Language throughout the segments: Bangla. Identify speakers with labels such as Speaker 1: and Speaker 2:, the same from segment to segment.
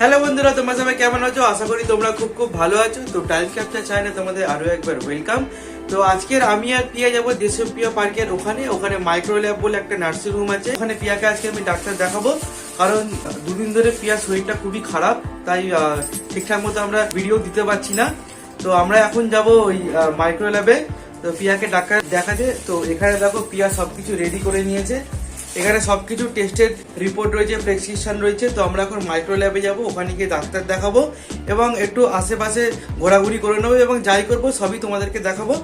Speaker 1: হ্যালো বন্ধুরা, তোমরা সবাই কেমন আছো? আশা করি তোমরা খুব খুব ভালো আছো। তো টাইম ক্যাপচার চ্যানেলে তোমাদের আরও একবার ওয়েলকাম তো আজকের আমি আর পিয়া যাব দেশপ্রিয় পার্কের ওখানে। ওখানে মাইক্রো ল্যাব বলে একটা নার্সিং রুম আছে। ওখানে পিয়াকে আজকে আমি ডাক্তার দেখাবো। কারণ দুদিন ধরে পিয়ার শরীরটা খুবই খারাপ, তাই ঠিকঠাক মতো আমরা ভিডিও দিতে পারছি না। তো আমরা এখন যাব ওই মাইক্রো ল্যাবে তো পিয়াকে ডাক্তার দেখাতে। তো এখানে দেখো পিয়া সবকিছু রেডি করে নিয়েছে। এখানে সবকিছু টেস্টের রিপোর্ট রয়েছে প্রেসক্রিপশন রয়েছে। তো আমরা এখন মাইক্রো ল্যাবে যাব ওখানে গিয়ে ডাক্তার দেখাবো এবং একটু আশেপাশে ঘোরাঘুরি করে নেব এবং যাই করব সবই তোমাদেরকে দেখাবো।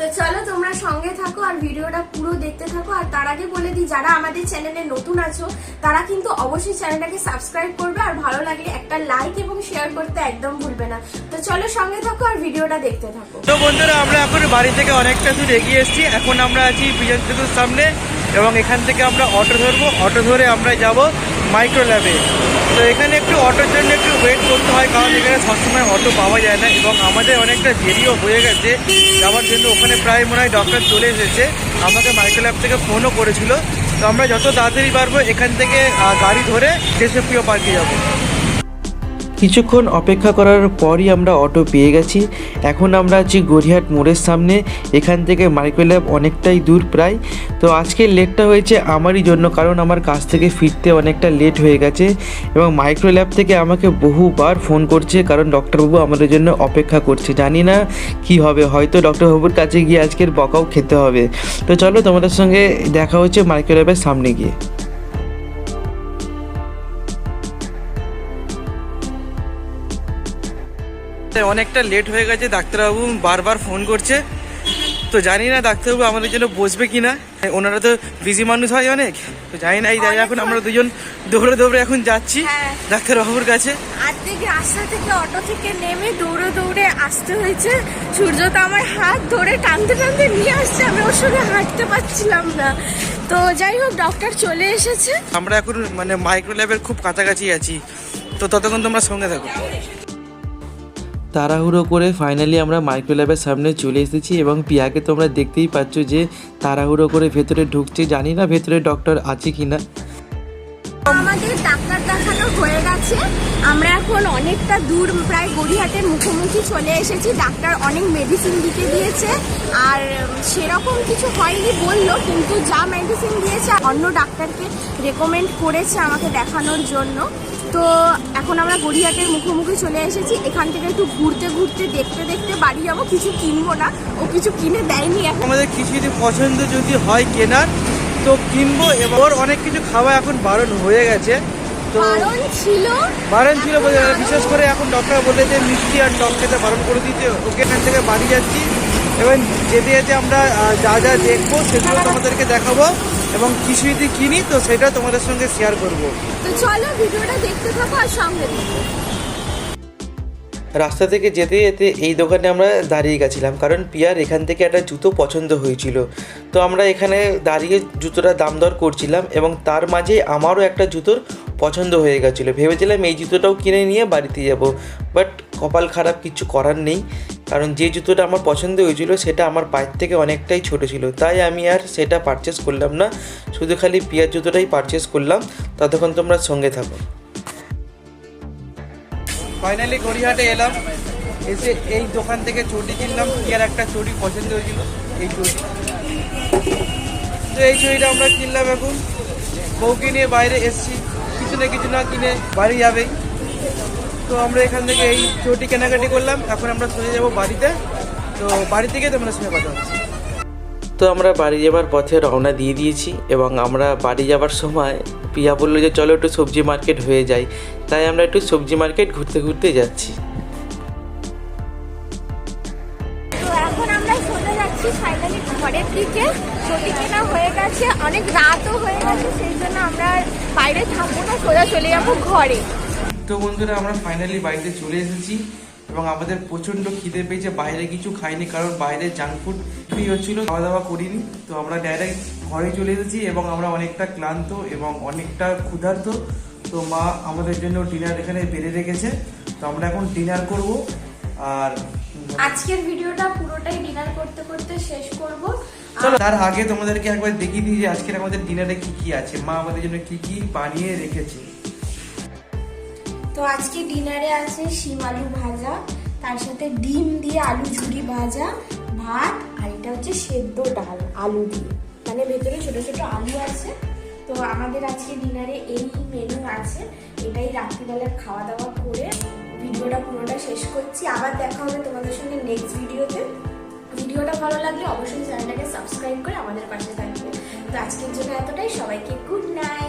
Speaker 2: তো চলো তোমরা সঙ্গে থাকো আর ভিডিওটা পুরো দেখতে থাকো। আর তার আগে বলে দিই যারা আমাদের চ্যানেলে নতুন আছো তারা কিন্তু অবশ্যই চ্যানেলটাকে সাবস্ক্রাইব করবে আর ভালো লাগলে একটা লাইক এবং শেয়ার করতে একদম ভুলবে না। তো চলো সঙ্গে থাকো আর ভিডিওটা দেখতে থাকো।
Speaker 1: তো বন্ধুরা আমরা এখন বাড়ি থেকে অনেকটা দূর এগিয়ে এসেছি। এখন আমরা আছি সেতুর সামনে। এবং এখান থেকে আমরা অটো ধরবো। অটো ধরে আমরা যাব মাইক্রো ল্যাবে তো এখানে একটু অটোর জন্য একটু ওয়েট করতে হয়, কারণ এখানে সবসময় অটো পাওয়া যায় না এবং আমাদের অনেকটা দেরিও হয়ে গেছে যাওয়ার জন্য। ওখানে প্রায় মনে হয় ডক্টর চলে এসেছে, আমাকে মাইক্রো ল্যাব থেকে ফোনও করেছিল। তো আমরা যত তাড়াতাড়ি পারব এখান থেকে গাড়ি ধরে দেশপ্রিয় পার্কে যাব। কিছুক্ষণ অপেক্ষা করার পরই আমরা অটো পেয়ে গেছি। এখন আমরা আছি গড়িয়াহাট মোড়ের সামনে। এখান থেকে মাইক্রোল্যাব অনেকটাই দূর প্রায়। তো আজকে লেটটা হয়েছে আমারই জন্য, কারণ আমার কাছ থেকে ফিরতে অনেকটা লেট হয়ে গেছে এবং মাইক্রোল্যাব থেকে আমাকে বহুবার ফোন করছে, কারণ ডক্টরবাবু আমাদের জন্য অপেক্ষা করছে। জানি না কি হবে, হয়তো ডক্টরবাবুর কাছে গিয়ে আজকের বকাও খেতে হবে। তো চলো তোমাদের সঙ্গে দেখা হচ্ছে মাইক্রোল্যাবের সামনে গিয়ে। অনেকটা লেট হয়ে গেছে ডাক্তারবাবু বারবার ফোন করছে। তো জানি না ডাক্তারবাবু আমাদের জন্য বসবে কিনা। ওনারা তো বিজি মানুষ হয় অনেক। তো জানি না এই দাঁড়িয়ে এখন আমরা দুজন দৌড়ে দৌড়ে এখন যাচ্ছি
Speaker 2: হ্যাঁ।
Speaker 1: ডাক্তারবাবুর কাছে।
Speaker 2: আর্ধেক রাস্তা থেকে অটো থেকে নেমে দৌড়ে দৌড়ে আসতে হয়েছে। সূর্য তো আমার হাত ধরে টানতে টানতে নিয়ে আসছে আমি ওর সঙ্গে হাঁটতে পারছিলাম না। তো যাই হোক ডক্টর চলে এসেছে।
Speaker 1: আমরা এখন মানে মাইক্রো ল্যাবের খুব কাছাকাছি আছি। তো ততক্ষণ তোমরা সঙ্গে থাকো। তাড়াহুড়ো করে ফাইনালি আমরা মাইক্রো ল্যাবের সামনে চলে এসেছি এবং পিয়াকে তোমরা দেখতেই পাচ্ছ যে তাড়াহুড়ো করে ভেতরে ঢুকছে। জানি না ভেতরে ডক্টর আছে কিনা।
Speaker 2: আমাদের ডাক্তার দেখানো হয়ে গেছে। আমরা এখন অনেকটা দূর, প্রায় গড়িহাটের মুখোমুখি চলে এসেছি। ডাক্তার অনেক মেডিসিন আর সেরকম কিছু হয়নি বলল, কিন্তু যা মেডিসিন দিয়েছে, অন্য ডাক্তারকে রেকমেন্ড করেছে আমাকে দেখানোর জন্য। তো এখন আমরা গড়িহাটের মুখোমুখি চলে এসেছি। এখান থেকে একটু ঘুরতে ঘুরতে দেখতে দেখতে বাড়ি যাব। কিছু কিনবো না। ও কিছু কিনে দেয়নি
Speaker 1: আমাদের কিছু যদি পছন্দ যদি হয় কেনার তো কিনবো এবার অনেক কিছু খাওয়া এখন বারণ হয়ে গেছে। তো
Speaker 2: ছিল।
Speaker 1: বারণ ছিল বলে বিশেষ করে এখন ডক্টর বলে যে মিষ্টি আর টক খেতে বারণ করে দিতে। ওকে এখান থেকে বাড়ি যাচ্ছি। এবং যেতে যেতে আমরা যা যা দেখব সেগুলো তোমাদেরকে দেখাবো। এবং কিছু যদি কিনি তো সেটা তোমাদের সঙ্গে শেয়ার করব।
Speaker 2: তো চলো ভিডিওটা দেখতে থাকো আর সঙ্গে থাকো।
Speaker 1: রাস্তা থেকে যেতে যেতে এই দোকানে আমরা দাঁড়িয়ে গেছিলাম কারণ পিয়ার এখান থেকে একটা জুতো পছন্দ হয়েছিল। তো আমরা এখানে দাঁড়িয়ে জুতোটা দাম দর করছিলাম এবং তার মাঝে আমারও একটা জুতোর পছন্দ হয়ে গেছিল। ভেবেছিলাম এই জুতোটাও কিনে নিয়ে বাড়িতে যাব বাট কপাল খারাপ কিছু করার নেই। কারণ যে জুতোটা আমার পছন্দ হয়েছিল, সেটা আমার পায়ের থেকে অনেকটাই ছোট ছিল। তাই আমি আর সেটা পারচেস করলাম না। শুধু খালি পিয়ার জুতোটাই পারচেস করলাম। ততক্ষণ তোমরা সঙ্গে থাকো। ফাইনালি গড়িহাটে এলাম। এসে এই দোকান থেকে চটি কিনলাম। পিয়ার একটা চটি পছন্দ হয়েছিল, এই চটি। তো এই চটিটা আমরা কিনলাম এখন। বউকে নিয়ে বাইরে এসছি। কিছু না কিছু না কিনে বাড়ি যাবেই। তো আমরা এখান থেকে এই চটি কেনাকাটি করলাম। এখন আমরা চলে যাব বাড়িতে। তো বাড়ি থেকে তোমরা সঙ্গে কথা হচ্ছে তো আমরা বাড়ি যাবার পথে রওনা দিয়ে দিয়েছি এবং আমরা বাড়ি যাবার সময় পিয়া বলল যে চলো একটু সবজি মার্কেট হয়ে যাই। তাই আমরা একটু সবজি মার্কেট ঘুরতে ঘুরতে যাচ্ছি।
Speaker 2: তো এখন আমরা চলে যাচ্ছি ফাইনালি ঘরের দিকে। ছুটি কেনা হয়ে গেছে অনেক রাতও হয়ে গেছে সেই জন্য আমরা বাইরে থাকব না সোজা চলে যাব ঘরে।
Speaker 1: তো বন্ধুরা আমরা ফাইনালি বাড়িতে চলে এসেছি এবং আমাদের প্রচণ্ড খিদে পেয়েছে। বাইরে কিছু খাইনি কারণ বাইরে জাঙ্ক ফুড ফ্রি হচ্ছিল খাওয়া দাওয়া করিনি। তো আমরা ডাইরেক্ট ঘরে চলে এসেছি এবং আমরা অনেকটা ক্লান্ত এবং অনেকটা ক্ষুধার্ত। তো মা আমাদের জন্য ডিনার এখানে বেড়ে রেখেছে। তো আমরা এখন ডিনার করব। আর
Speaker 2: আজকের ভিডিওটা পুরোটাই ডিনার করতে করতে শেষ করব।
Speaker 1: চলো তার আগে তোমাদেরকে একবার দেখিয়ে দিই যে আজকের আমাদের ডিনারে কি কি আছে। মা আমাদের জন্য কি কি বানিয়ে রেখেছে।
Speaker 2: তো আজকে ডিনারে আছে শিম আলু ভাজা, তার সাথে ডিম দিয়ে আলু ঝুরি ভাজা, ভাত, আর এটা হচ্ছে সেদ্ধ ডাল, আলু দিয়ে। মানে ভেতরে ছোট ছোট আলু আছে। তো আমাদের আজকে ডিনারে এই মেনু আছে। এটাই রাত্রিবেলা খাওয়া দাওয়া করে ভিডিওটা পুরোটা শেষ করছি। আবার দেখা হবে তোমাদের সঙ্গে নেক্সট ভিডিওতে। ভিডিওটা ভালো লাগলে অবশ্যই চ্যানেলটাকে সাবস্ক্রাইব করে আমাদের পাশে থাকবে। তো আজকের জন্য এতটাই। সবাইকে গুড নাইট